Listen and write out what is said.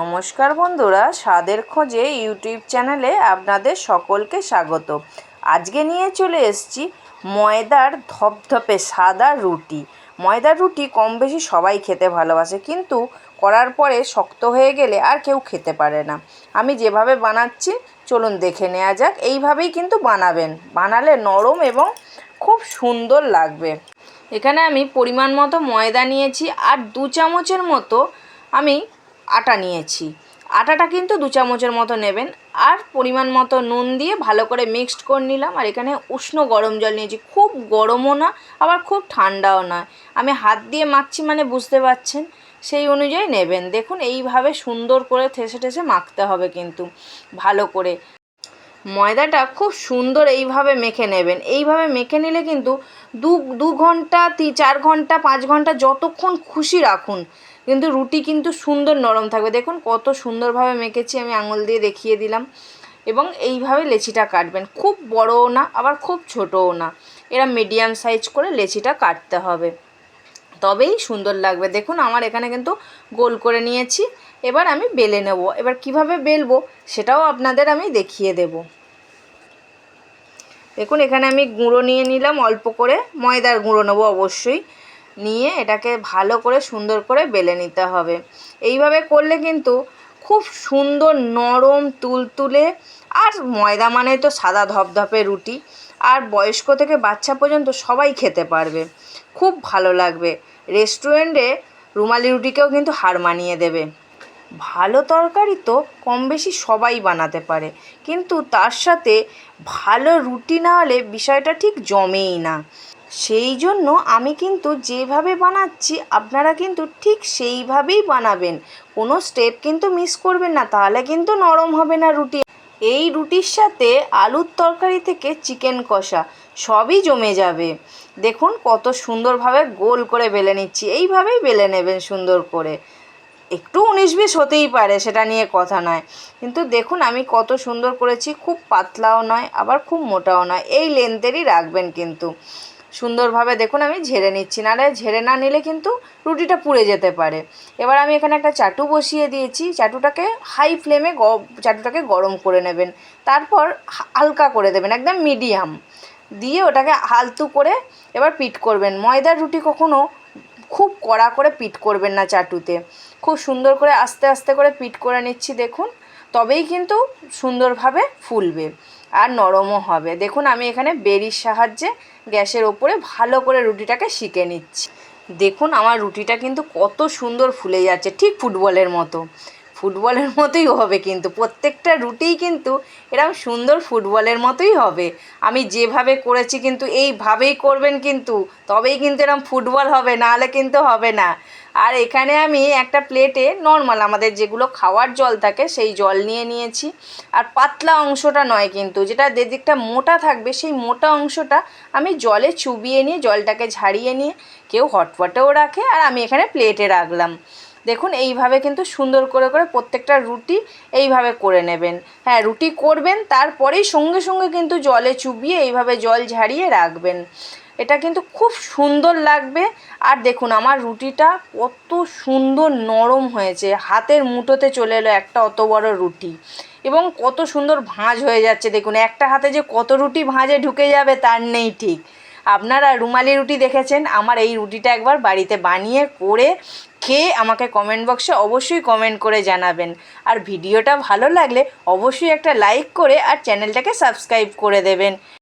নমস্কার বন্ধুরা, স্বাদের খোঁজে ইউটিউব চ্যানেলে আপনাদের সকলকে স্বাগত। আজকে নিয়ে চলে এসেছি ময়দার ধপধপে সাদা রুটি। ময়দার রুটি কম বেশি সবাই খেতে ভালোবাসে, কিন্তু করার পরে শক্ত হয়ে গেলে আর কেউ খেতে পারে না। আমি যেভাবে বানাচ্ছি, চলুন দেখে নেওয়া যাক। এইভাবেই কিন্তু বানাবেন। বানালে নরম এবং খুব সুন্দর লাগবে। এখানে আমি পরিমাণ মতো ময়দা নিয়েছি আর দু চামচের মতো আমি আটা নিয়েছি। আটাটা কিন্তু দু চামচের মতো নেবেন। আর পরিমাণ মতো নুন দিয়ে ভালো করে মিক্সড করে নিলাম। আর এখানে উষ্ণ গরম জল নিয়েছি। খুব গরমও না, আবার খুব ঠান্ডাও নয় আমি হাত দিয়ে মাখছি মানে বুঝতে পারছেন? সেই অনুযায়ী নেবেন। দেখুন, এইভাবে সুন্দর করে ঠেসে ঠেসে মাখতে হবে কিন্তু, ভালো করে। ময়দাটা খুব সুন্দর এইভাবে মেখে নেবেন। এইভাবে মেখে নিলে কিন্তু দু দু ঘণ্টা চার ঘণ্টা, পাঁচ ঘণ্টা যতক্ষণ খুশি রাখুন। কিন্তু রুটি কিন্তু সুন্দর নরম থাকবে। দেখুন কত সুন্দরভাবে মেখেছি, আমি আঙুল দিয়ে দেখিয়ে দিলাম। এবং এইভাবে লেচিটা কাটবেন। খুব বড়ও না, আবার খুব ছোটও না। এরা মিডিয়াম সাইজ করে লেচিটা কাটতে হবে। তবেই সুন্দর লাগবে। দেখুন আমার এখানে কিন্তু গোল করে নিয়েছি। এবার আমি বেলে নেব। এবার কীভাবে বেলবো সেটাও আপনাদের আমি দেখিয়ে দেব। দেখুন এখানে আমি গুঁড়ো নিয়ে নিলাম অল্প করে। ময়দার গুঁড়ো নেব অবশ্যই। নিয়ে এটাকে ভালো করে সুন্দর করে বেলে নিতে হবে। এইভাবে করলে কিন্তু খুব সুন্দর নরম তুলতুলে আর ময়দা মানে তো সাদা ধপধপে রুটি। আর বয়স্ক থেকে বাচ্চা পর্যন্ত সবাই খেতে পারবে। খুব ভালো লাগবে। রেস্টুরেন্টে রুমালি রুটিকেও কিন্তু হার মানিয়ে দেবে। ভালো তরকারি তো কম বেশি সবাই বানাতে পারে। কিন্তু তার সাথে ভালো রুটি না হলে বিষয়টা ঠিক জমেই না। সেই জন্য আমি কিন্তু যেভাবে বানাচ্ছি, আপনারা কিন্তু ঠিক সেইভাবেই বানাবেন। কোনো স্টেপ কিন্তু মিস করবেন না, তাহলে কিন্তু নরম হবে না রুটি। এই রুটির সাথে আলুর তরকারি থেকে চিকেন কষা, সবই জমে যাবে। দেখুন কত সুন্দরভাবে গোল করে বেলে নিচ্ছি, এইভাবেই বেলে নেবেন সুন্দর করে। একটু উনিশ বিশ হতেই পারে, সেটা নিয়ে কথা নয়। কিন্তু দেখুন আমি কত সুন্দর করেছি, খুব পাতলাও নয়, আবার খুব মোটাও নয়, এই লেন্থেরই রাখবেন কিন্তু। সুন্দরভাবে দেখুন, আমি ঝেড়ে নিচ্ছি। নাহলে ঝেড়ে না নিলে কিন্তু রুটিটা পুড়ে যেতে পারে। এবার আমি এখানে একটা চাটু বসিয়ে দিয়েছি। চাটুটাকে হাই ফ্লেমে চাটুটাকে গরম করে নেবেন। তারপর হালকা করে দেবেন, একদম মিডিয়াম দিয়ে ওটাকে আলতু করে এবার পিট করবেন। ময়দার রুটি কখনো খুব কড়া করে পিট করবেন না চাটুতে। খুব সুন্দর করে আস্তে আস্তে করে পিট করে নিচ্ছি, দেখুন। তবেই কিন্তু সুন্দরভাবে ফুলবে। আর নরমও হবে। দেখুন, আমি এখানে বেরির সাহায্যে গ্যাসের ওপরে ভালো করে রুটিটাকে শিখে নিচ্ছি। দেখুন, আমার রুটিটা কিন্তু কত সুন্দর ফুলে যাচ্ছে, ঠিক ফুটবলের মতো। ফুটবলের মতোই হবে কিন্তু, প্রত্যেকটা রুটিই কিন্তু এরকম সুন্দর ফুটবলের মতোই হবে। আমি যেভাবে করেছি কিন্তু, এইভাবেই করবেন কিন্তু, তবেই কিন্তু এরকম ফুটবল হবে, নাহলে কিন্তু হবে না। আর এখানে আমি একটা প্লেটে নর্মাল আমাদের যেগুলো খাওয়ার জল থাকে সেই জল নিয়ে নিয়েছি। আর পাতলা অংশটা নয় কিন্তু, যেটা যেদিকটা মোটা থাকবে সেই মোটা অংশটা আমি জলে চুবিয়ে নিয়ে, জলটাকে ঝাড়িয়ে নিয়ে কেউ হটপটেও রাখে আর আমি এখানে প্লেটে রাখলাম। দেখুন, এইভাবে কিন্তু সুন্দর করে করে প্রত্যেকটা রুটি এইভাবে করে নেবেন। হ্যাঁ রুটি করবেন, তারপরেই সঙ্গে সঙ্গে কিন্তু জলে চুবিয়ে এইভাবে জল ঝাড়িয়ে রাখবেন। এটা কিন্তু খুব সুন্দর লাগবে। আর দেখুন, আমার রুটিটা কত সুন্দর নরম হয়েছে। হাতের মুঠোতে চলে এলো একটা অত বড় রুটি। এবং কত সুন্দর ভাঁজ হয়ে যাচ্ছে। দেখুন, একটা হাতে যে কত রুটি ভাঁজে ঢুকে যাবে, তার নেই ঠিক। আপনারা রুমালি রুটি দেখেছেন, আমার এই রুটিটা একবার বাড়িতে বানিয়ে করে খেয়ে আমাকে কমেন্ট বক্সে অবশ্যই কমেন্ট করে জানাবেন। আর ভিডিওটা ভালো লাগলে অবশ্যই একটা লাইক করে আর চ্যানেলটাকে সাবস্ক্রাইব করে দেবেন।